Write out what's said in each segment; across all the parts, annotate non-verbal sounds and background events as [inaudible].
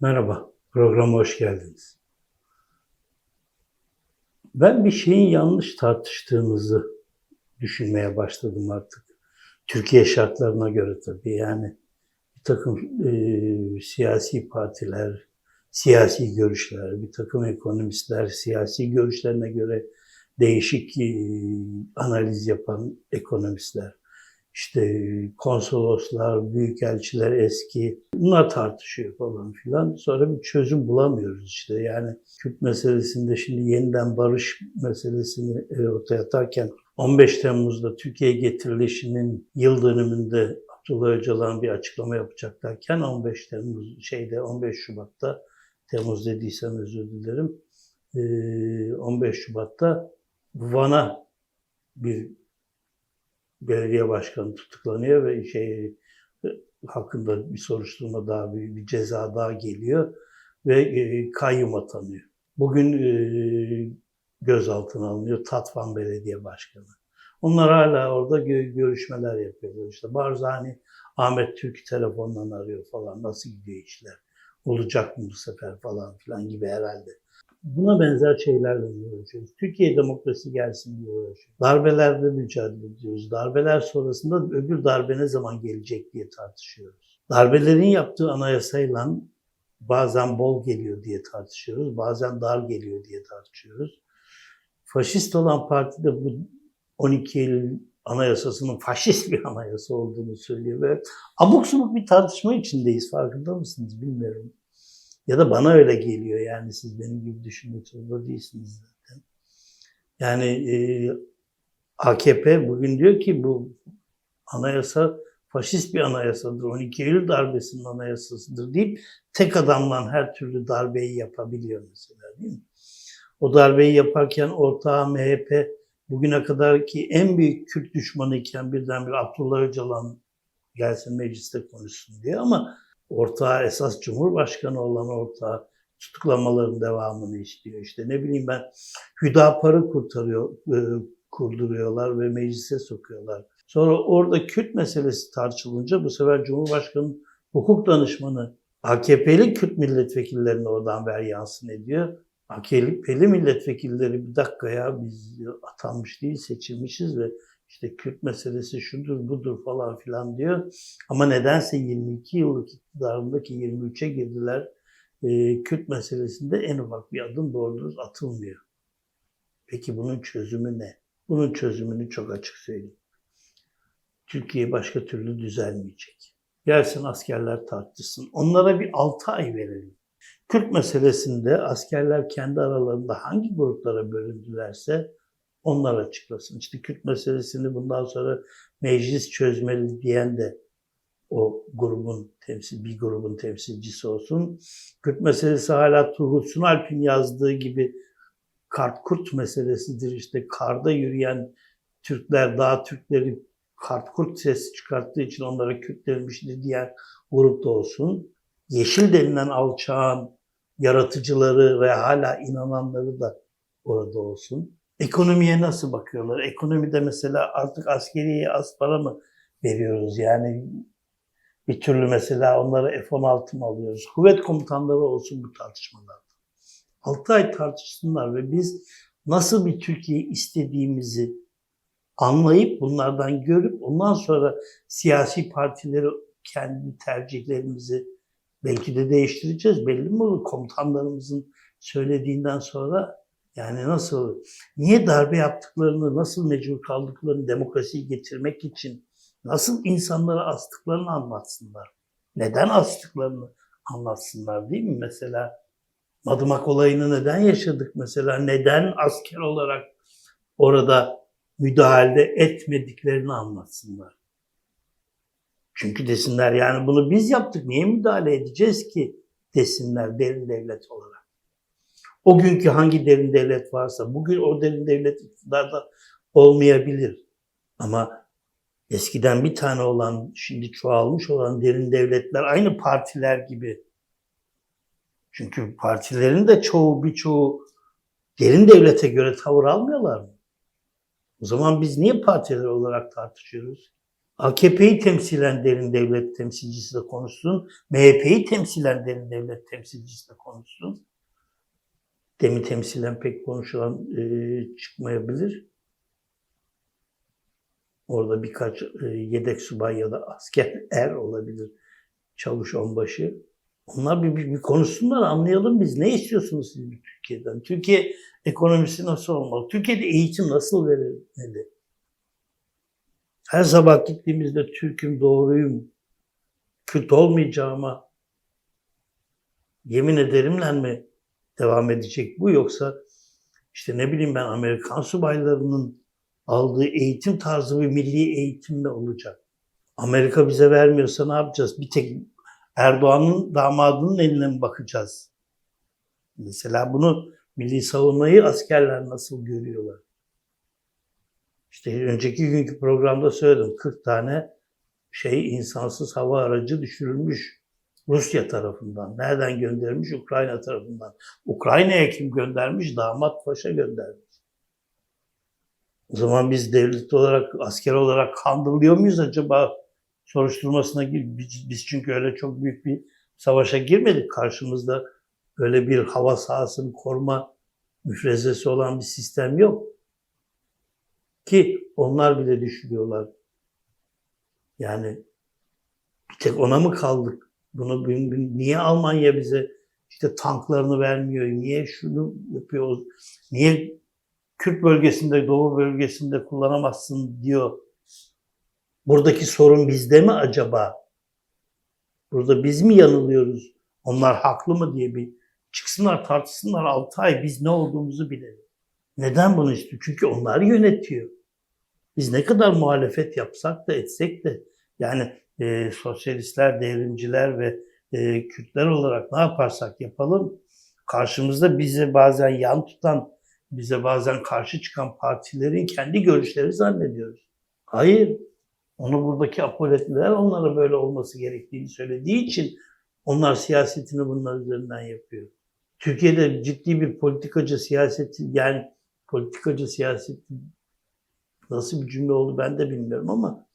Merhaba, programa hoş geldiniz. Ben bir şeyin yanlış tartıştığımızı düşünmeye başladım artık. Türkiye şartlarına göre tabii yani bir takım e, siyasi partiler, siyasi görüşler, bir takım ekonomistler siyasi görüşlerine göre değişik e, analiz yapan ekonomistler, işte konsoloslar, büyükelçiler eski, bunlar tartışıyor falan filan. Sonra bir çözüm bulamıyoruz işte. Yani Kürt meselesinde şimdi yeniden barış meselesini e, ortaya atarken 15 Temmuz'da Türkiye getirilişinin yıl dönümünde Abdullah Öcalan bir açıklama yapacaklarken 15 Temmuz şeyde 15 Şubat'ta Temmuz dediysem özür dilerim. e, 15 Şubat'ta Van'a bir belediye başkanı tutuklanıyor ve şey hakkında bir soruşturma daha bir, bir ceza daha geliyor ve e, kayyum atanıyor. Bugün e, gözaltına alınıyor Tatvan Belediye Başkanı. Onlar hala orada gö- görüşmeler yapıyorlar. İşte Barzani Ahmet Türk telefondan arıyor falan. Nasıl gidiyor işler? Olacak mı bu sefer falan filan gibi herhalde. Buna benzer şeylerle uğraşıyoruz. Türkiye demokrasi gelsin diye uğraşıyoruz. Darbelerle mücadele ediyoruz. Darbeler sonrasında öbür darbe ne zaman gelecek diye tartışıyoruz. Darbelerin yaptığı anayasayla bazen bol geliyor diye tartışıyoruz. Bazen dar geliyor diye tartışıyoruz. Faşist olan parti de bu 12 Eylül anayasasının faşist bir anayasa olduğunu söylüyor ve abuk subuk bir tartışma içindeyiz. Farkında mısınız bilmiyorum. Ya da bana öyle geliyor yani siz benim gibi düşünmek zorunda değilsiniz zaten. Yani e, AKP bugün diyor ki bu anayasa faşist bir anayasadır. 12 Eylül darbesinin anayasasıdır deyip tek adamla her türlü darbeyi yapabiliyor mesela değil mi? O darbeyi yaparken ortağı MHP bugüne kadarki en büyük Kürt düşmanı iken birdenbire Abdullah Öcalan gelsin mecliste konuşsun diye ama ortağı esas Cumhurbaşkanı olan ortağı tutuklamaların devamını istiyor. İşte ne bileyim ben Hüdapar'ı kurtarıyor, e, kurduruyorlar ve meclise sokuyorlar. Sonra orada Kürt meselesi tartışılınca bu sefer Cumhurbaşkanı hukuk danışmanı AKP'li Kürt milletvekillerini oradan ver yansın ediyor. AKP'li milletvekilleri bir dakika ya biz atanmış değil seçilmişiz ve işte Kürt meselesi şudur budur falan filan diyor. Ama nedense 22 yıllık iktidarındaki 23'e girdiler. Ee, Kürt meselesinde en ufak bir adım doğru atılmıyor. Peki bunun çözümü ne? Bunun çözümünü çok açık söyleyeyim. Türkiye başka türlü düzelmeyecek. Gelsin askerler tartışsın. Onlara bir 6 ay verelim. Kürt meselesinde askerler kendi aralarında hangi gruplara bölündülerse onlar açıklasın. İşte Kürt meselesini bundan sonra meclis çözmeli diyen de o grubun temsil, bir grubun temsilcisi olsun. Kürt meselesi hala Turgut Sunalp'in yazdığı gibi kart kurt meselesidir. İşte karda yürüyen Türkler, dağ Türkleri kart kurt sesi çıkarttığı için onlara Kürt denilmiştir diyen grupta olsun. Yeşil denilen alçağın yaratıcıları ve hala inananları da orada olsun. Ekonomiye nasıl bakıyorlar? Ekonomide mesela artık askeriye az para mı veriyoruz? Yani bir türlü mesela onlara F-16 mı alıyoruz? Kuvvet komutanları olsun bu tartışmalarda. 6 ay tartışsınlar ve biz nasıl bir Türkiye istediğimizi anlayıp bunlardan görüp ondan sonra siyasi partileri kendi tercihlerimizi belki de değiştireceğiz. Belli mi olur komutanlarımızın söylediğinden sonra yani nasıl, niye darbe yaptıklarını, nasıl mecbur kaldıklarını demokrasiyi getirmek için nasıl insanlara astıklarını anlatsınlar. Neden astıklarını anlatsınlar değil mi? Mesela Madımak olayını neden yaşadık mesela? Neden asker olarak orada müdahale etmediklerini anlatsınlar. Çünkü desinler yani bunu biz yaptık niye müdahale edeceğiz ki desinler derin devlet olarak. O günkü hangi derin devlet varsa bugün o derin devlet iktidarda olmayabilir. Ama eskiden bir tane olan şimdi çoğalmış olan derin devletler aynı partiler gibi. Çünkü partilerin de çoğu birçoğu derin devlete göre tavır almıyorlar mı? O zaman biz niye partiler olarak tartışıyoruz? AKP'yi temsilen derin devlet temsilcisi de konuşsun. MHP'yi temsilen derin devlet temsilcisi de konuşsun. Demin temsilen pek konuşulan e, çıkmayabilir. Orada birkaç e, yedek subay ya da asker [laughs] er olabilir. Çavuş onbaşı. Onlar bir, bir, bir konuşsunlar anlayalım biz. Ne istiyorsunuz siz Türkiye'den? Türkiye ekonomisi nasıl olmalı? Türkiye'de eğitim nasıl verilmeli? Her sabah gittiğimizde Türk'üm, doğruyum, Kürt olmayacağıma yemin ederimle mi devam edecek bu yoksa işte ne bileyim ben Amerikan subaylarının aldığı eğitim tarzı bir milli eğitim mi olacak? Amerika bize vermiyorsa ne yapacağız? Bir tek Erdoğan'ın damadının eline mi bakacağız? Mesela bunu milli savunmayı askerler nasıl görüyorlar? İşte önceki günkü programda söyledim. 40 tane şey insansız hava aracı düşürülmüş Rusya tarafından. Nereden göndermiş? Ukrayna tarafından. Ukrayna'ya kim göndermiş? Damat paşa göndermiş. O zaman biz devlet olarak, asker olarak kandırılıyor muyuz acaba? Soruşturmasına gir. Biz, çünkü öyle çok büyük bir savaşa girmedik. Karşımızda öyle bir hava sahasını koruma müfrezesi olan bir sistem yok. Ki onlar bile düşürüyorlar. Yani bir tek ona mı kaldık? Bunu niye Almanya bize işte tanklarını vermiyor? Niye şunu yapıyor? Niye Kürt bölgesinde, Doğu bölgesinde kullanamazsın diyor. Buradaki sorun bizde mi acaba? Burada biz mi yanılıyoruz? Onlar haklı mı diye bir çıksınlar tartışsınlar 6 ay biz ne olduğumuzu bilelim. Neden bunu istiyor? Çünkü onlar yönetiyor. Biz ne kadar muhalefet yapsak da etsek de yani e, sosyalistler, devrimciler ve e, Kürtler olarak ne yaparsak yapalım karşımızda bize bazen yan tutan, bize bazen karşı çıkan partilerin kendi görüşleri zannediyoruz. Hayır. Onu buradaki apoletliler onlara böyle olması gerektiğini söylediği için onlar siyasetini bunlar üzerinden yapıyor. Türkiye'de ciddi bir politikacı siyaseti yani politikacı siyaseti nasıl bir cümle oldu ben de bilmiyorum ama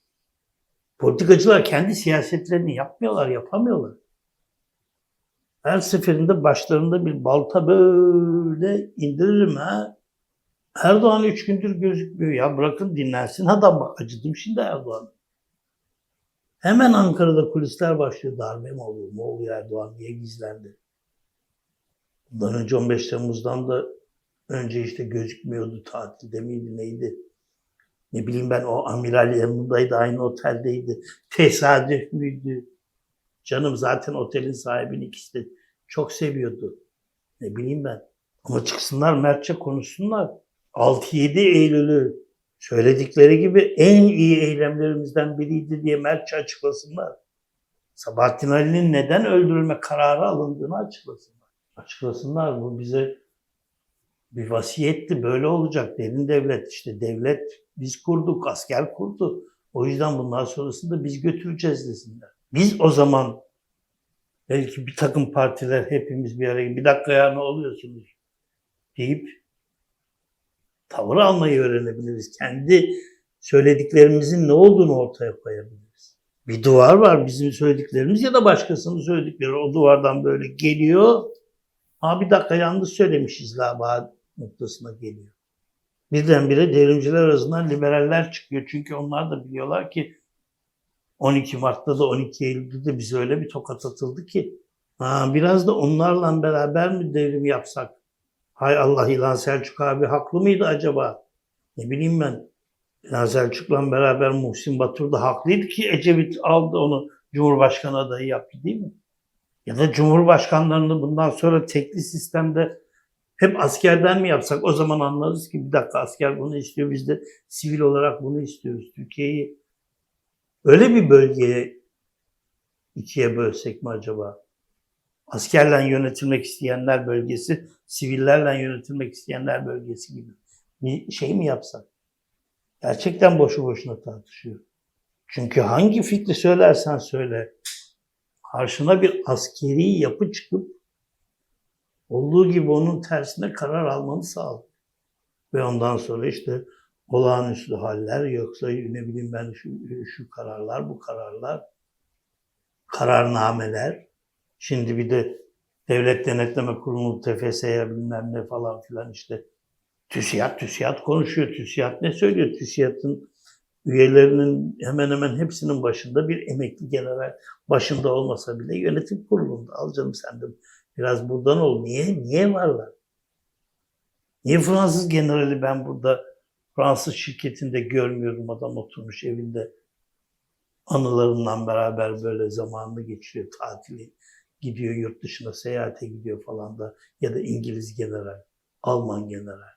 politikacılar kendi siyasetlerini yapmıyorlar, yapamıyorlar. Her seferinde başlarında bir balta böyle indiririm ha. Erdoğan üç gündür gözükmüyor ya bırakın dinlensin. Adam bak acıdım şimdi Erdoğan. Hemen Ankara'da kulisler başlıyor. Darbe mi oluyor? Ne oluyor Erdoğan? Niye gizlendi? Bundan önce 15 Temmuz'dan da önce işte gözükmüyordu tatilde miydi neydi? Ne bileyim ben o amiral yanındaydı aynı oteldeydi. Tesadüf müydü? Canım zaten otelin sahibini ikisi de çok seviyordu. Ne bileyim ben. Ama çıksınlar Mertçe konuşsunlar. 6-7 Eylül'ü söyledikleri gibi en iyi eylemlerimizden biriydi diye Mertçe açıklasınlar. Sabahattin Ali'nin neden öldürülme kararı alındığını açıklasınlar. Açıklasınlar bu bize bir vasiyetti böyle olacak derin devlet işte devlet biz kurduk asker kurdu o yüzden bundan sonrasında biz götüreceğiz desinler. Biz o zaman belki bir takım partiler hepimiz bir araya bir dakika ya ne oluyorsunuz deyip tavır almayı öğrenebiliriz. Kendi söylediklerimizin ne olduğunu ortaya koyabiliriz. Bir duvar var bizim söylediklerimiz ya da başkasının söyledikleri o duvardan böyle geliyor. Ha bir dakika yanlış söylemişiz la noktasına geliyor. Birdenbire devrimciler arasından liberaller çıkıyor. Çünkü onlar da biliyorlar ki 12 Mart'ta da 12 Eylül'de de bize öyle bir tokat atıldı ki ha, biraz da onlarla beraber mi devrim yapsak? Hay Allah İlhan Selçuk abi haklı mıydı acaba? Ne bileyim ben. İlhan Selçuk'la beraber Muhsin Batur da haklıydı ki Ecevit aldı onu Cumhurbaşkanı adayı yaptı değil mi? Ya da Cumhurbaşkanlarını bundan sonra tekli sistemde hep askerden mi yapsak? O zaman anlarız ki bir dakika asker bunu istiyor. Biz de sivil olarak bunu istiyoruz. Türkiye'yi öyle bir bölgeye ikiye bölsek mi acaba? Askerle yönetilmek isteyenler bölgesi, sivillerle yönetilmek isteyenler bölgesi gibi bir şey mi yapsak? Gerçekten boşu boşuna tartışıyor. Çünkü hangi fikri söylersen söyle, karşına bir askeri yapı çıkıp olduğu gibi onun tersine karar almanı sağlıyor. Ve ondan sonra işte olağanüstü haller yoksa ne bileyim ben şu, şu kararlar, bu kararlar, kararnameler. Şimdi bir de Devlet Denetleme Kurulu, TFS'ye bilmem ne falan filan işte TÜSİAD, TÜSİAD konuşuyor. TÜSİAD ne söylüyor? TÜSİAD'ın üyelerinin hemen hemen hepsinin başında bir emekli general başında olmasa bile yönetim kurulunda. Al canım sen de biraz buradan ol. Niye? Niye varlar? Niye Fransız generali ben burada Fransız şirketinde görmüyorum adam oturmuş evinde anılarından beraber böyle zamanını geçiriyor, tatili gidiyor, yurt dışına seyahate gidiyor falan da ya da İngiliz general, Alman general.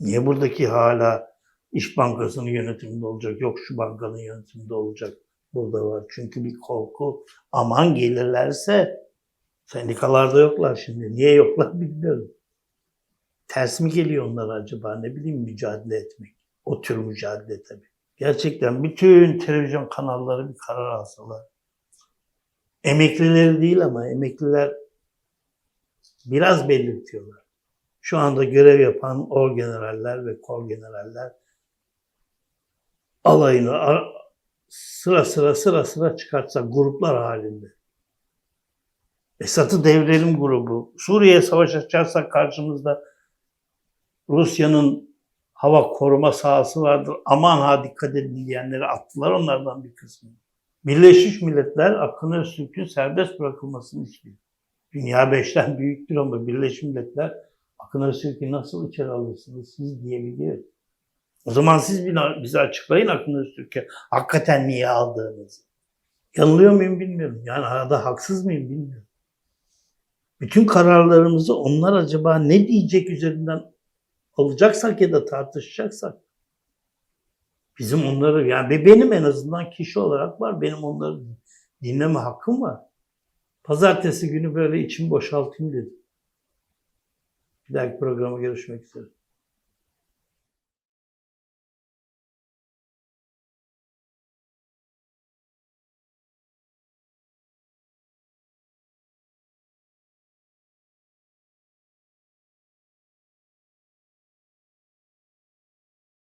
Niye buradaki hala İş Bankası'nın yönetiminde olacak, yok şu bankanın yönetiminde olacak burada var. Çünkü bir korku aman gelirlerse sendikalarda yoklar şimdi. Niye yoklar [laughs] bilmiyorum. Ters mi geliyor onlara acaba ne bileyim mücadele etmek. O tür mücadele tabii. Gerçekten bütün televizyon kanalları bir karar alsalar. Emeklileri değil ama emekliler biraz belirtiyorlar. Şu anda görev yapan orgeneraller ve korgeneraller alayını ar- sıra sıra sıra sıra çıkartsa gruplar halinde. Esat'ı devrelim grubu. Suriye'ye savaş açarsak karşımızda Rusya'nın hava koruma sahası vardır. Aman ha dikkat edin diyenleri attılar onlardan bir kısmı. Birleşmiş Milletler Akın Öztürk'ün serbest bırakılmasını istiyor. Dünya beşten büyüktür ama Birleşmiş Milletler Akın Öztürk'ü nasıl içeri alırsınız siz diyebiliyor. O zaman siz bize açıklayın Akın Öztürk'e hakikaten niye aldığınızı. Yanılıyor muyum bilmiyorum. Yani arada haksız mıyım bilmiyorum. Bütün kararlarımızı onlar acaba ne diyecek üzerinden alacaksak ya da tartışacaksak bizim onları yani be- benim en azından kişi olarak var. Benim onları dinleme hakkım var. Pazartesi günü böyle içimi boşaltayım dedim. Bir dahaki programa görüşmek üzere.